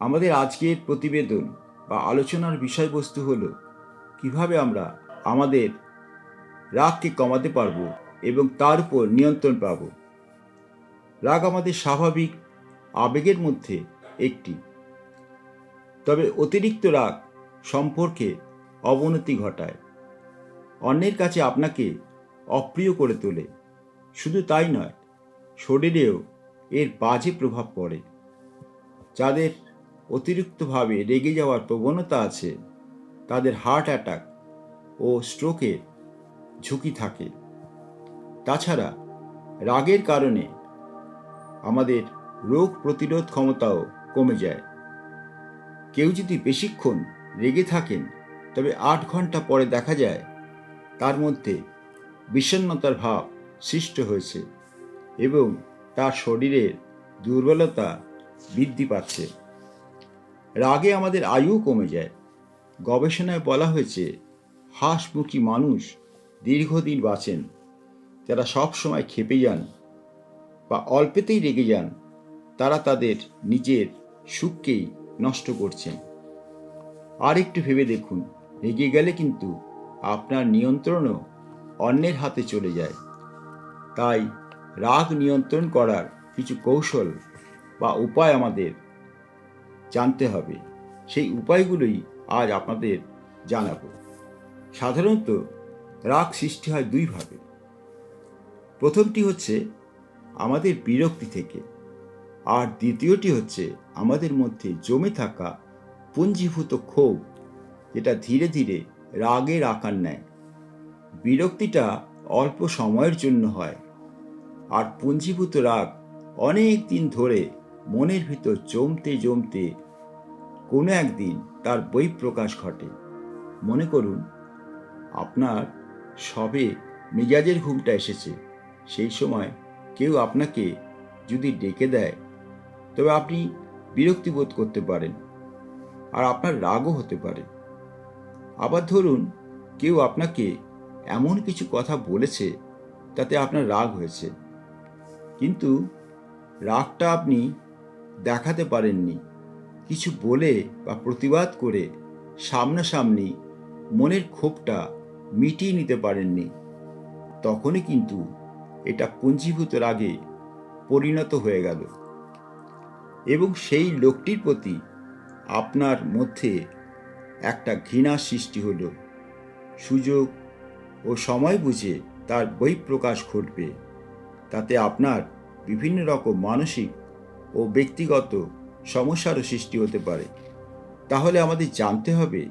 আমাদের আজকের প্রতিবেদন বা আলোচনার বিষয়বস্তু হলো, কীভাবে আমরা আমাদের রাগকে কমাতে পারব এবং তার উপর নিয়ন্ত্রণ পাব। রাগ আমাদের স্বাভাবিক আবেগের মধ্যে একটি। তবে অতিরিক্ত রাগ সম্পর্কে অবনতি ঘটায়। অন্যের কাছে আপনাকে অপ্রিয় করে তোলে। শুধু তাই নয়, শরীরেও এর বাজে প্রভাব পড়ে। যাদের অতিরিক্তভাবে রেগে যাওয়ার প্রবণতা আছে। তাদের হার্ট অ্যাটাক ও স্ট্রোকের ঝুঁকি থাকে। তাছাড়া রাগের কারণে আমাদের রোগ প্রতিরোধ ক্ষমতাও কমে যায়। কেউ যদি বেশিক্ষণ রেগে থাকেন, তবে আট ঘণ্টা পরে দেখা যায় তার মধ্যে বিষণ্নতার ভাব সৃষ্ট হয়েছে এবং তার শরীরের দুর্বলতা বৃদ্ধি পাচ্ছে। রাগে আমাদের আয়ু কমে যায়। গবেষণায় বলা হয়েছে, হাঁসমুখী মানুষ দীর্ঘদিন বাঁচেন। যারা সব সময় খেপে যান বা অল্পেতেই রেগে যান, তারা তাদের নিজের সুখকেই নষ্ট করছেন। আর একটু ভেবে দেখুন, রেগে গেলে কিন্তু আপনার নিয়ন্ত্রণও অন্যের হাতে চলে যায়। তাই রাগ নিয়ন্ত্রণ করার কিছু কৌশল বা উপায় আমাদের জানতে হবে। সেই উপায়গুলোই আজ আপনাদের জানাব। সাধারণত রাগ সৃষ্টি হয় দুইভাবে প্রথমটি হচ্ছে আমাদের বিরক্তি থেকে আর দ্বিতীয়টি হচ্ছে আমাদের মধ্যে জমে থাকা পুঞ্জীভূত ক্ষোভ, যেটা ধীরে ধীরে রাগের আকার নেয়। বিরক্তিটা অল্প সময়ের জন্য হয় আর পুঞ্জীভূত রাগ অনেক দিন ধরে মনের ভিতর জমতে জমতে কোনো একদিন তার বই প্রকাশ ঘটে। মনে করুন, আপনার সবে মেজাজের ঘুমটা এসেছে। সেই সময় কেউ আপনাকে যদি ডেকে দেয়, তবে আপনি বিরক্তি বোধ করতে পারেন আর আপনার রাগও হতে পারে। আবার ধরুন, কেউ আপনাকে এমন কিছু কথা বলেছে তাতে আপনার রাগ হয়েছে। কিন্তু রাগটা আপনি দেখাতে পারেননি। কিছু বলে বা প্রতিবাদ করে সামনাসামনি মনের ক্ষোভটা মিটিয়ে নিতে পারেননি। তখনই কিন্তু এটা পুঞ্জীভূত রাগে পরিণত হয়ে গেল। এবং সেই লোকটির প্রতি আপনার মধ্যে একটা ঘৃণা সৃষ্টি হলো। সুযোগ ও সময় বুঝে তার বহিঃপ্রকাশ ঘটবে। তাতে আপনার বিভিন্ন রকম মানসিক ও ব্যক্তিগত সমস্যারও সৃষ্টি হতে পারে। তাহলে আমাদের জানতে হবে,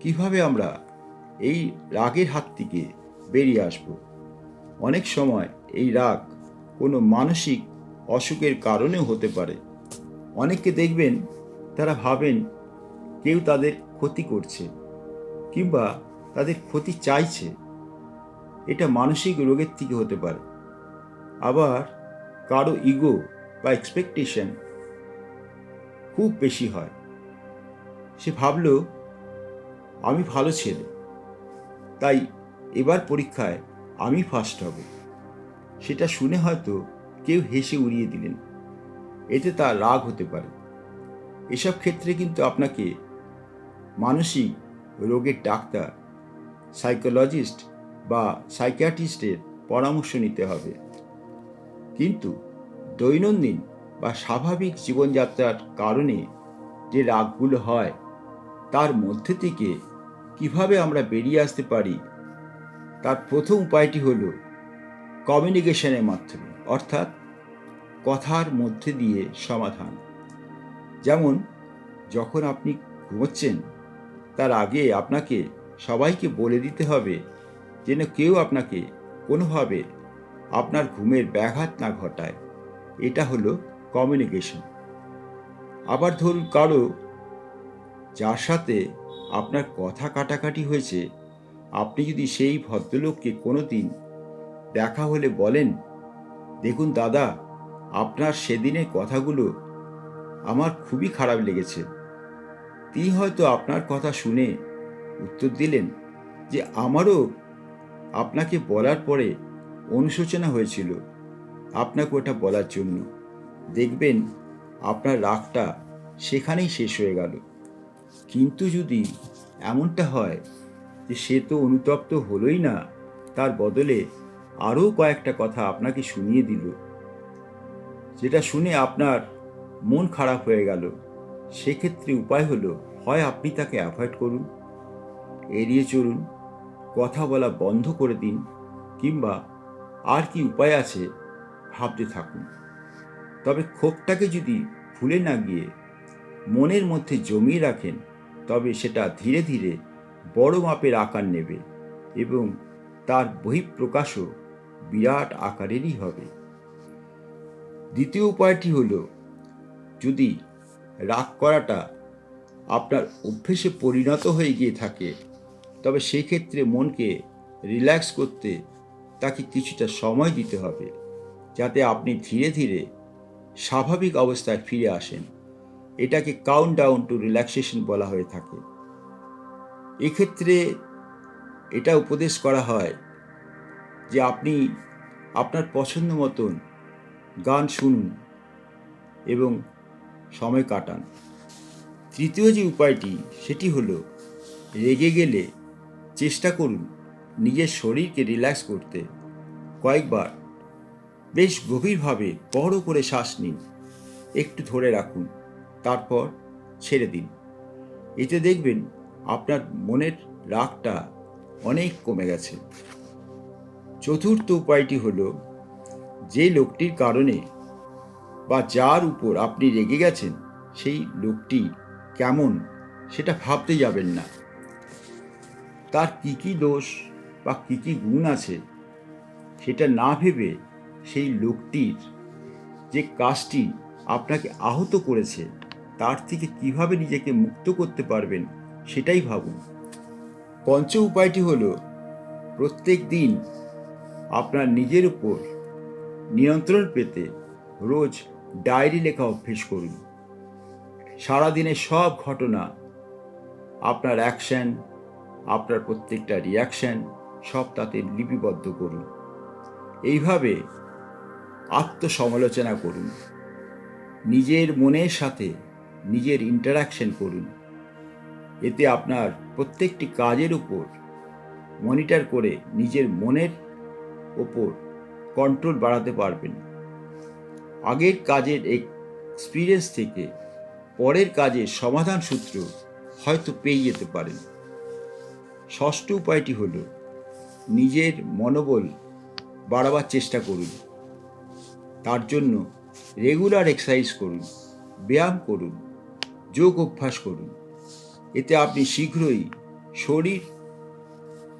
কীভাবে আমরা এই রাগের হাত থেকে বেরিয়ে আসব? অনেক সময় এই রাগ কোনো মানসিক অসুখের কারণেও হতে পারে। অনেককে দেখবেন তারা ভাবেন কেউ তাদের ক্ষতি করছে কিংবা তাদের ক্ষতি চাইছে। এটা মানসিক রোগের থেকে হতে পারে। আবার কারও ইগো বা এক্সপেকটেশন খুব বেশি হয়। সে ভাবল, আমি ভালো ছেলে, তাই এবার পরীক্ষায় আমি ফার্স্ট হব। সেটা শুনে হয়তো কেউ হেসে উড়িয়ে দিলেন। এতে তার রাগ হতে পারে। এসব ক্ষেত্রে কিন্তু আপনাকে মানসিক রোগের ডাক্তার সাইকোলজিস্ট বা সাইকিয়াট্রিস্টের পরামর্শ নিতে হবে। কিন্তু দৈনন্দিন বা স্বাভাবিক জীবনযাত্রার কারণে যে রাগগুলো হয়, তার মধ্যে থেকে কীভাবে আমরা বেরিয়ে আসতে পারি? তার প্রথম উপায়টি হল কমিউনিকেশনের মাধ্যমে, অর্থাৎ কথার মধ্যে দিয়ে সমাধান। যেমন, যখন আপনি ঘুমোচ্ছেন, তার আগে আপনাকে সবাইকে বলে দিতে হবে যেন কেউ আপনাকে কোনোভাবে আপনার ঘুমের ব্যাঘাত না ঘটায়। এটা হলো কমিউনিকেশন আবার ধরুন কারও যার সাথে আপনার কথা কাটাকাটি হয়েছে, আপনি যদি সেই ভদ্রলোককে কোনো দিন দেখা হলে বলেন, দেখুন দাদা, আপনার সেদিনের কথাগুলো আমার খুবই খারাপ লেগেছে। তিনি হয়তো আপনার কথা শুনে উত্তর দিলেন যে, আমারও আপনাকে বলার পরে অনুশোচনা হয়েছিল। আপনাকে ওটা বলার জন্য। দেখবেন আপনার রাগটা সেখানেই শেষ হয়ে গেল। কিন্তু যদি এমনটা হয় যে সে তো অনুতপ্ত হলোই না, তার বদলে আরও কয়েকটা কথা আপনাকে শুনিয়ে দিল, যেটা শুনে আপনার মন খারাপ হয়ে গেল। সেক্ষেত্রে উপায় হলো, হয় আপনি তাকে অ্যাভয়েড করুন, এড়িয়ে চলুন, কথা বলা বন্ধ করে দিন, কিংবা আর কি উপায় আছে ভাবতে থাকুন। তবে ক্ষোভটাকে যদি ভুলে না গিয়ে মনের মধ্যে জমিয়ে রাখেন, তবে সেটা ধীরে ধীরে বড় মাপের আকার নেবে এবং তার বহিঃপ্রকাশও বিরাট আকারেরই হবে। দ্বিতীয় উপায়টি হল, যদি রাগ করাটা আপনার অভ্যেসে পরিণত হয়ে গিয়ে থাকে, তবে সেই ক্ষেত্রে মনকে রিল্যাক্স করতে তাকে কিছুটা সময় দিতে হবে। যাতে আপনি ধীরে ধীরে স্বাভাবিক অবস্থায় ফিরে আসেন। এটাকে কাউন্ট ডাউন টু রিল্যাক্সেশন বলা হয়ে থাকে। এক্ষেত্রে এটা উপদেশ করা হয় যে আপনি আপনার পছন্দ মতন গান শুনুন এবং সময় কাটান। তৃতীয় যে উপায়টি, সেটি হলো রেগে গেলে চেষ্টা করুন নিজের শরীরকে রিল্যাক্স করতে। কয়েকবার বেশ গভীরভাবে বড় করে শ্বাস নিন। একটু ধরে রাখুন, তারপর ছেড়ে দিন। এতে দেখবেন আপনার মনের রাগটা অনেক কমে গেছে। চতুর্থ উপায়টি হলো, যে লোকটির কারণে বা যার উপর আপনি রেগে গেছেন, সেই লোকটি কেমন সেটা ভাবতে যাবেন না। তার কী কী দোষ বা কী কী গুণ আছে, সেটা না ভেবে সেই লোকটির যে কাজটি আপনাকে আহত করেছে, তার থেকে কীভাবে নিজেকে মুক্ত করতে পারবেন সেটাই ভাবুন। পঞ্চ উপায়টি হলো, প্রত্যেক দিন আপনার নিজের উপর নিয়ন্ত্রণ পেতে রোজ ডায়েরি লেখা অভ্যেস করুন। সারাদিনের সব ঘটনা, আপনার অ্যাকশন, আপনার প্রত্যেকটা রিয়াকশন সব তাতে লিপিবদ্ধ করুন। এইভাবে আত্মসমালোচনা করুন। নিজের মনের সাথে নিজের ইন্টারাকশন করুন। এতে আপনার প্রত্যেকটি কাজের উপর মনিটর করে নিজের মনের ওপর কন্ট্রোল বাড়াতে পারবেন। আগের কাজের এক্সপিরিয়েন্স থেকে পরের কাজের সমাধান সূত্র হয়তো পেয়ে যেতে পারেন। ষষ্ঠ উপায়টি হল নিজের মনোবল বাড়াবার চেষ্টা করুন। তার জন্য রেগুলার এক্সারসাইজ করুন, ব্যায়াম করুন, যোগ অভ্যাস করুন। এতে আপনি শীঘ্রই শরীর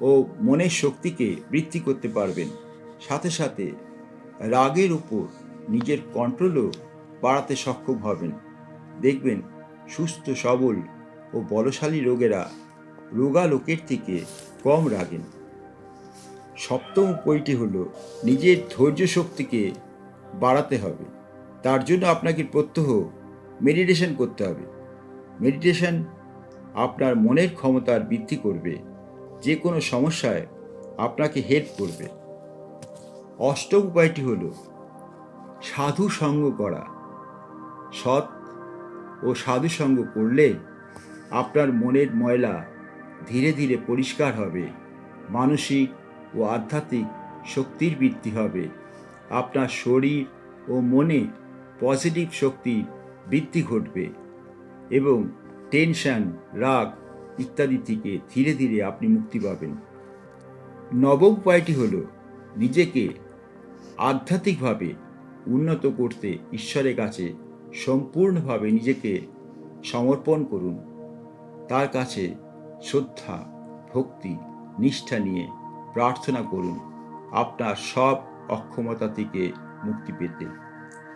ও মনের শক্তিকে বৃদ্ধি করতে পারবেন। সাথে সাথে রাগের উপর নিজের কন্ট্রোলও বাড়াতে সক্ষম হবেন। দেখবেন সুস্থ, সবল ও বলশালী রোগেরা রোগা লোকের থেকে কম রাগেন। সপ্তম উপায়টি হলো নিজের ধৈর্য শক্তিকে বাড়াতে হবে। তার জন্য আপনাকে প্রত্যহ মেডিটেশন করতে হবে। মেডিটেশন আপনার মনের ক্ষমতার বৃদ্ধি করবে। যে কোনো সমস্যায় আপনাকে হেল্প করবে। অষ্টম উপায়টি হল সাধু সঙ্গ করা। সৎ ও সাধু সঙ্গ করলে আপনার মনের ময়লা ধীরে ধীরে পরিষ্কার হবে। মানসিক ও আধ্যাত্মিক শক্তির বৃদ্ধি হবে। আপনার শরীর ও মনে পজিটিভ শক্তি বৃদ্ধি ঘটবে এবং টেনশন, রাগ ইত্যাদি থেকে ধীরে ধীরে আপনি মুক্তি পাবেন। নবম উপায়টি হল নিজেকে আধ্যাত্মিকভাবে উন্নত করতে ঈশ্বরের কাছে সম্পূর্ণভাবে নিজেকে সমর্পণ করুন। তার কাছে শ্রদ্ধা, ভক্তি, নিষ্ঠা নিয়ে প্রার্থনা করুন। আপনার সব অক্ষমতা থেকে মুক্তি পেতে।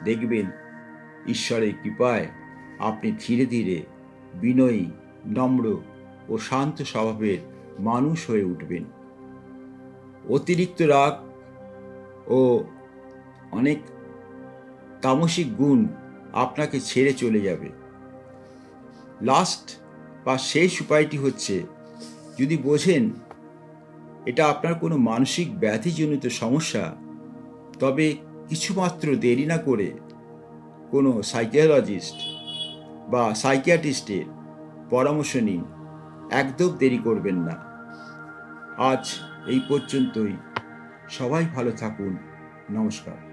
দেখবেন ঈশ্বরের কৃপায় আপনি ধীরে ধীরে বিনয়ী, নম্র ও শান্ত স্বভাবের মানুষ হয়ে উঠবেন। অতিরিক্ত রাগ ও অনেক তামসিক গুণ আপনাকে ছেড়ে চলে যাবে। লাস্ট বা শেষ উপায়টি হচ্ছে, যদি বোঝেন এটা আপনার কোনো মানসিক ব্যাধিজনিত সমস্যা তবে কিছুমাত্র দেরি না করে কোনো সাইকিয়োলজিস্ট বা সাইকিয়াটিস্টের পরামর্শ নিন। একদম দেরি করবেন না। আজ এই পর্যন্তই। সবাই ভালো থাকুন। নমস্কার।